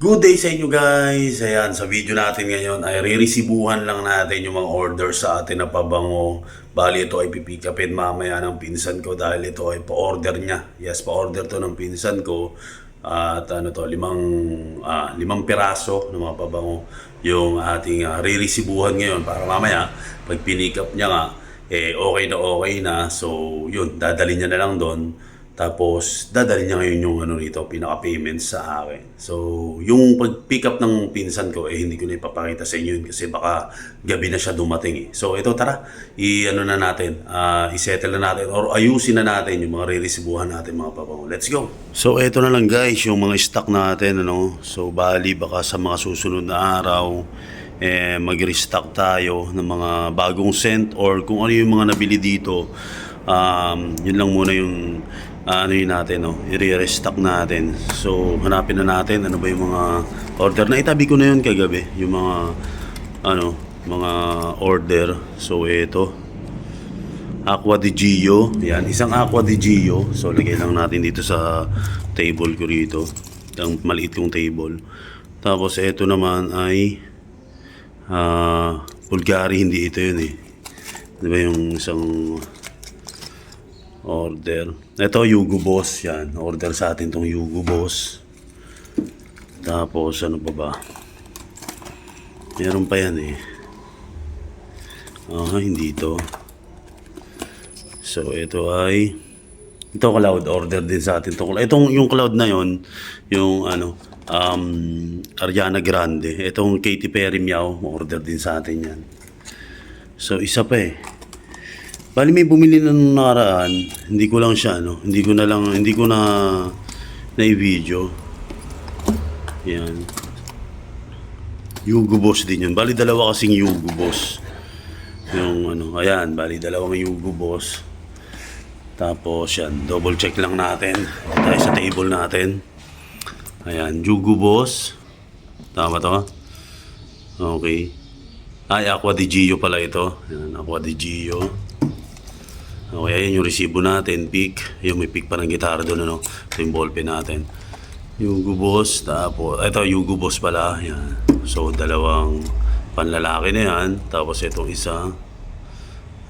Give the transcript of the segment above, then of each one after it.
Good day sa inyo guys! Ayan, sa video natin ngayon ay riresibuhan lang natin yung mga order sa atin na pabango. Bali ito ay pipick upin mamaya ng pinsan ko dahil ito ay pa-order niya. Yes, pa-order to ng pinsan ko. At ano to, limang, ah, limang piraso ng mga pabango yung ating uh, riresibuhan ngayon para mamaya pag pinick up niya nga, eh okay na okay na. So yun, dadali niya na lang doon. Tapos, dadali niya ngayon yung ano rito, pinaka-payment sa akin. So, yung pag-pick up ng pinsan ko, eh hindi ko na ipapakita sa inyo yun kasi baka gabi na siya dumating eh. So, ito tara, i-ano na natin, ah, i-settle na natin or ayusin na natin yung mga re-resibuhan natin mga papango. Let's go! So, ito na lang guys, yung mga stock natin, ano. So, bali baka sa mga susunod na araw, eh, mag-restock tayo ng mga bagong scent or kung ano yung mga nabili dito. Um, yun lang muna yung ano yun natin, no? i-restock natin. So, hanapin na natin ano ba yung mga order na itabi ko na yun kagabi. Yung mga ano, mga order. So, ito. Aqua di Gio. Yan, isang Aqua di Gio. So, lagay lang natin dito sa table ko rito. Ang maliit kong table. Tapos, ito naman ay ah Bulgari, hindi ito yun eh. Di ba yung isang order. Ito, Yugo Boss. Yan. Order sa atin tong Yugo Boss. Tapos, ano pa ba? Meron pa yan eh. Ah, hindi ito. So, ito ay... Ito cloud order din sa atin. Itong, itong yung cloud na yon yung ano, um, Ariana Grande. Itong Katy Perry Meow, order din sa atin yan. So, isa pa eh. Bali may bumili na nung nakaraan, hindi ko lang siya, no? Hindi ko na lang, hindi ko na na video. Yan. Yugo Boss din yun. Bali dalawa kasing Yugo Boss. Yung ano, ayan, bali dalawang Yugo Boss. Tapos yan, double check lang natin. Tayo sa table natin. Ayan, Yugo Boss. Tama to? Okay. Ay, Aqua di Gio pala ito. Ayan, Aqua di Gio. Okay, ayan yung resibo natin, pick. Yung may pick pa ng gitara doon, ano. Ito yung ballpen natin. Yugo Boss, tapos, ito Yugo Boss pala. Yan. So, dalawang panlalaki na yan. Tapos, itong isa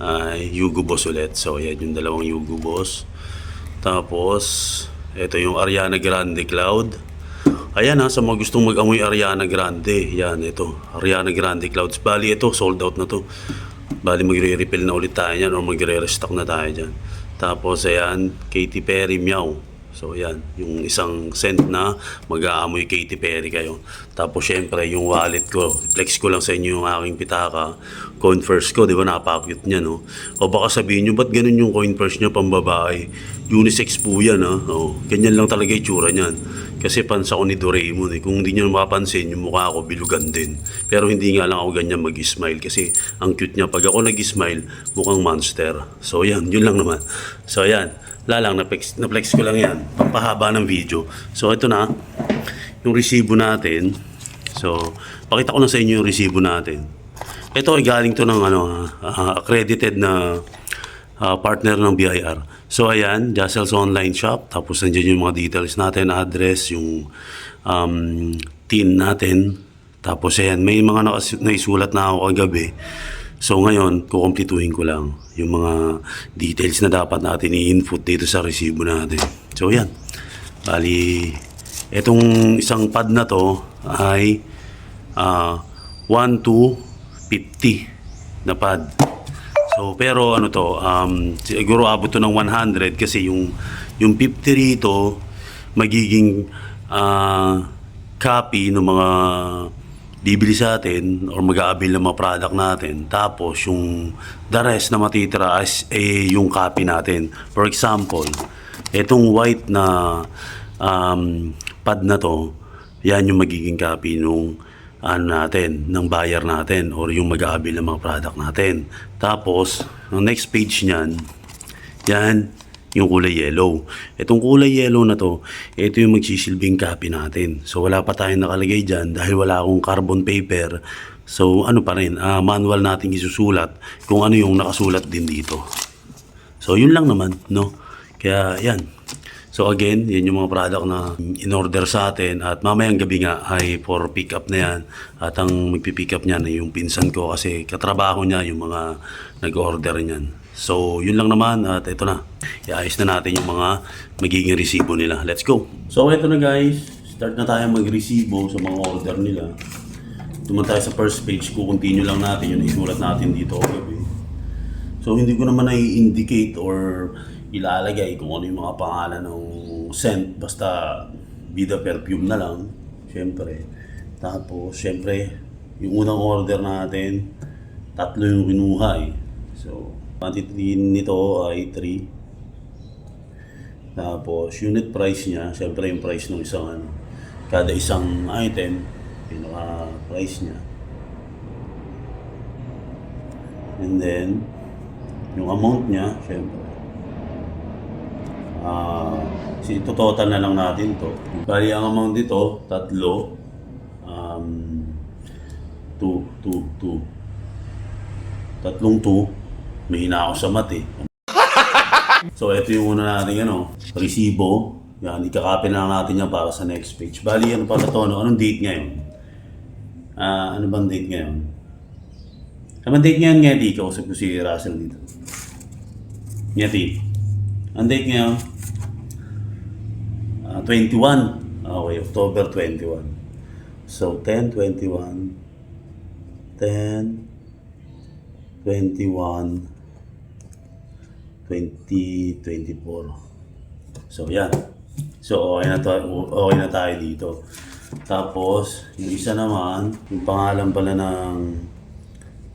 ay Yugo Boss ulit. So, yan yung dalawang Yugo Boss. Tapos, ito yung Ariana Grande Cloud. Ayan ha, sa mga gustong mag-amoy Ariana Grande. Yan, ito. Ariana Grande Clouds. Bali, ito, sold out na to. Bali, magre-refill na ulit tayo yan or magre-restock na tayo dyan. Tapos, ayan, Katy Perry Meow. So, ayan, yung isang scent na mag-aamoy Katy Perry kayo. Tapos, syempre, yung wallet ko. Flex ko lang sa inyo yung aking pitaka. Coin first ko, di ba? Napakit niya, no? O baka sabihin nyo, ba't ganun yung coin first niya pang babae? Unisex po yan, ha? O, ganyan lang talaga yung tsura niyan. Kasi pansa ko ni Doraemon eh. Kung hindi nyo mapapansin, yung mukha ko bilugan din. Pero hindi nga lang ako ganyan mag-smile kasi ang cute niya. Pag ako nag-smile, mukhang monster. So yan, yun lang naman. So yan, lalang, na-flex, na-flex ko lang yan. Pampahaba ng video. So ito na, yung resibo natin. So, pakita ko na sa inyo yung resibo natin. Ito ay galing to ng ano, ah, accredited na ah, partner ng BIR. So ayan, Jassels Online Shop. Tapos nandiyan yung mga details natin, address, yung um, team natin. Tapos ayan, may mga nakas- naisulat na ako kagabi. So ngayon, kukumplituhin ko lang yung mga details na dapat natin i-input dito sa resibo natin. So yan, bali, itong isang pad na to ay ah 1 to 50 na pad. So, pero ano to, um, siguro abot to ng 100 kasi yung, yung 50 rito, magiging ah, copy ng mga bibili sa atin or mag-aabil ng mga product natin. Tapos, yung the rest na matitira as eh, yung copy natin. For example, itong white na um, pad na to, yan yung magiging copy nung ano natin, ng buyer natin or yung mag-aabil ng mga product natin. Tapos, ang next page niyan, yan, yung kulay yellow. Itong kulay yellow na to, ito yung magsisilbing copy natin. So, wala pa tayong nakalagay dyan dahil wala akong carbon paper. So, ano pa rin, ah, manual natin isusulat kung ano yung nakasulat din dito. So, yun lang naman, no? Kaya, yan. So again, yan yung mga product na in-order sa atin at mamayang gabi nga ay for pick up na yan. At ang magpipick up niyan ay yung pinsan ko kasi katrabaho niya yung mga nag-order niyan. So yun lang naman at ito na. Iayos na natin yung mga magiging resibo nila. Let's go! So ito na guys, start na tayo mag-resibo sa mga order nila. Tuman tayo sa first page, kukontinue lang natin yung isulat natin dito. So hindi ko naman na-indicate or ilalagay kung ano yung mga pangalan ng scent. Basta Vida Perfume na lang, syempre. Tapos, syempre, yung unang order natin, tatlo yung kinuha eh. So, quantity nito ay 3. Tapos, unit price niya, syempre yung price ng isang ano, kada isang item, pinaka price niya. And then, yung amount niya, syempre. Ah, si total na lang natin to. Bali ang amount dito, tatlo. Um, two, two, two. Tatlong two. May hina ako sa mat eh. So, ito yung una natin, ano, resibo. Yan, ikakapin na lang natin yan para sa next page. Bali, ano pala to, ano, anong date ngayon? Ah, ano bang date ngayon? Anong date ngayon, Ngeti? Kausap ko si Russell dito. Ngeti, ang date ngayon? Ah, 21. Okay, October 21. So, 10, 21, 10, 21, 2024. So, yan. So, okay na, to, okay na tayo dito. Tapos, yung isa naman, yung pangalan pala ng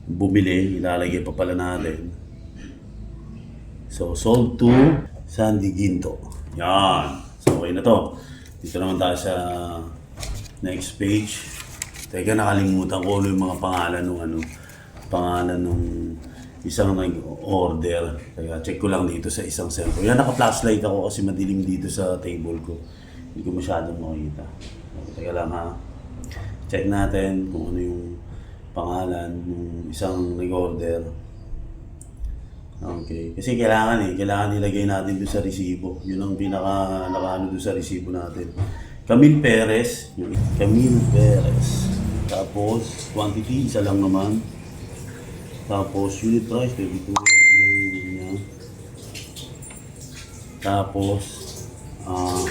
bumili, ilalagay pa pala natin. So, sold to Sandy Ginto. Yan. So, okay na to. Dito naman tayo sa next page. Teka, nakalimutan ko ano yung mga pangalan nung ano, pangalan nung isang nag-order. Kaya check ko lang dito sa isang cellphone. Yan, naka-flashlight ako kasi madilim dito sa table ko. Hindi ko masyadong makita. Teka lang ha. Check natin kung ano yung pangalan ng isang nag-order. Okay. Kasi kailangan eh, kailangan ilagay natin doon sa resibo. Yun ang pinaka nakaano doon sa resibo natin. Camille Perez, yung Camille Perez. Tapos, quantity, isa lang naman. Tapos, unit price, 32 yung niya. Tapos, ah,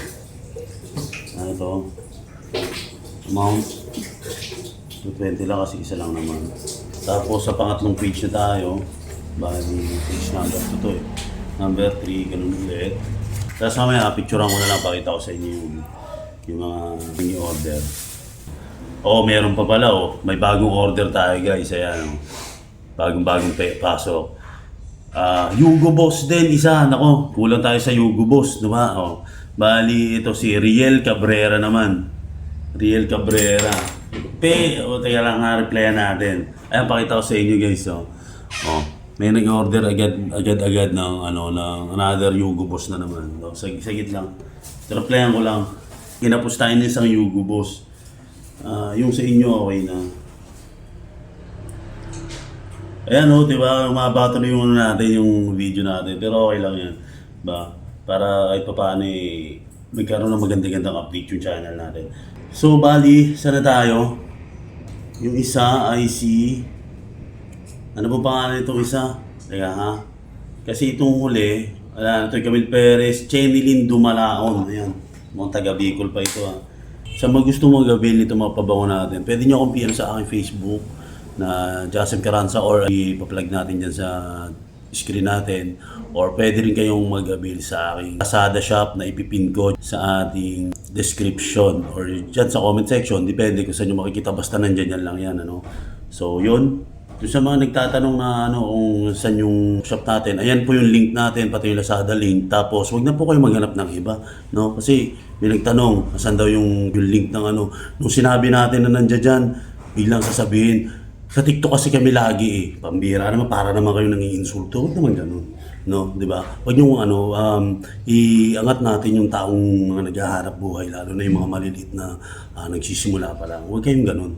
ano to? Amount, 220 lang kasi isa lang naman. Tapos, sa pangatlong page na tayo, bali, page number ko to eh. Number 3, ganun ulit. Tapos mamaya, picturean ko na lang, pakita ko sa inyo yung, yung mga mini order. Oo, meron pa pala oh. May bagong order tayo guys. Ayan oh. Bagong-bagong pasok. Ah, Yugo Boss din, isa. Nako, kulang tayo sa Yugo Boss, di? Oh. Bali, ito si Riel Cabrera naman. Riel Cabrera. Pe, o, teka lang nga, replyan natin. Ayan, pakita ko sa inyo guys, oh. Oh, may nag-order agad, agad-agad ng, ano, ng another Yugo Boss na naman. Oh, sag sagit lang. Replyan ko lang. Kinapos tayo ng isang Yugo Boss. Ah, yung sa inyo, okay na. Ayan o, di ba? Umabato na yung ano natin, yung video natin. Pero okay lang yan. Ba? Para kahit pa paano eh, magkaroon ng maganda-gandang update yung channel natin. So, bali, sana tayo? Yung isa ay si... Ano ba pangalan itong isa? Teka ha? Kasi itong huli, wala na ito, Camille Perez, Chenilyn Dumalaon. Ayan, mga taga Bicol pa ito ha. Sa mga gusto mag-avail nito mga pabango natin, pwede nyo akong PM sa aking Facebook na Jasim Caranza or ipa-plug natin dyan sa screen natin or pwede rin kayong mag-avail sa aking Lazada shop na ipipin ko sa ating description or dyan sa comment section depende kung saan nyo makikita basta nandyan yan lang yan ano so yun kung sa mga nagtatanong na ano kung saan yung shop natin, ayan po yung link natin, pati yung Lazada link. Tapos, wag na po kayo maghanap ng iba, no? Kasi may nagtanong, saan daw yung, yung link ng ano. Nung sinabi natin na nandiyan dyan, biglang sasabihin, sa TikTok kasi kami lagi eh, pambira naman, para naman kayo nangiinsulto. Huwag naman ganun. No, 'di ba? Huwag niyo ano um iangat natin yung taong mga naghahanap buhay lalo na yung mga maliliit na ah, nagsisimula pa lang. Huwag kayong ganun.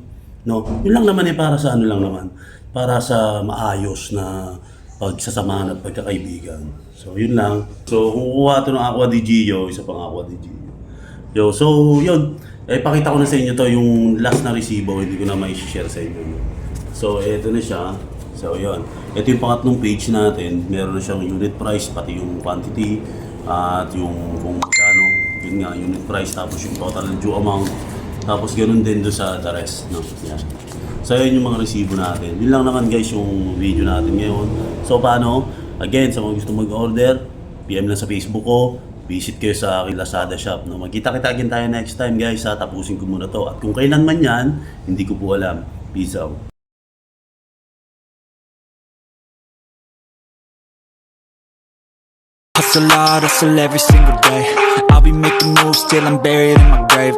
No, yun lang naman eh para sa ano lang naman, para sa maayos na pagsasamahan at pagkakaibigan. So, yun lang. So, kukuha ito ng Aqua di Gio, isa pang Aqua di Gio. Yo, so, yun. Eh, pakita ko na sa inyo to yung last na resibo. Hindi ko na may share sa inyo. So, eto na siya. So, yun. Ito yung pangatlong page natin. Meron na siyang unit price, pati yung quantity, at yung kung magkano. Yun nga, unit price, tapos yung total due amount. Tapos ganun din doon sa the rest. No? Yan. So, yun yung mga resibo natin. Yun lang naman guys yung video natin ngayon. So, paano? Again, sa mga gusto mag-order, PM lang sa Facebook ko. Visit kayo sa aking Lazada shop. No? Magkita-kita again tayo next time guys. Ha? Tapusin ko muna to. At kung kailan man yan, hindi ko po alam. Peace out. Hustle hard, hustle every single day. I'll be making moves till I'm buried in my grave.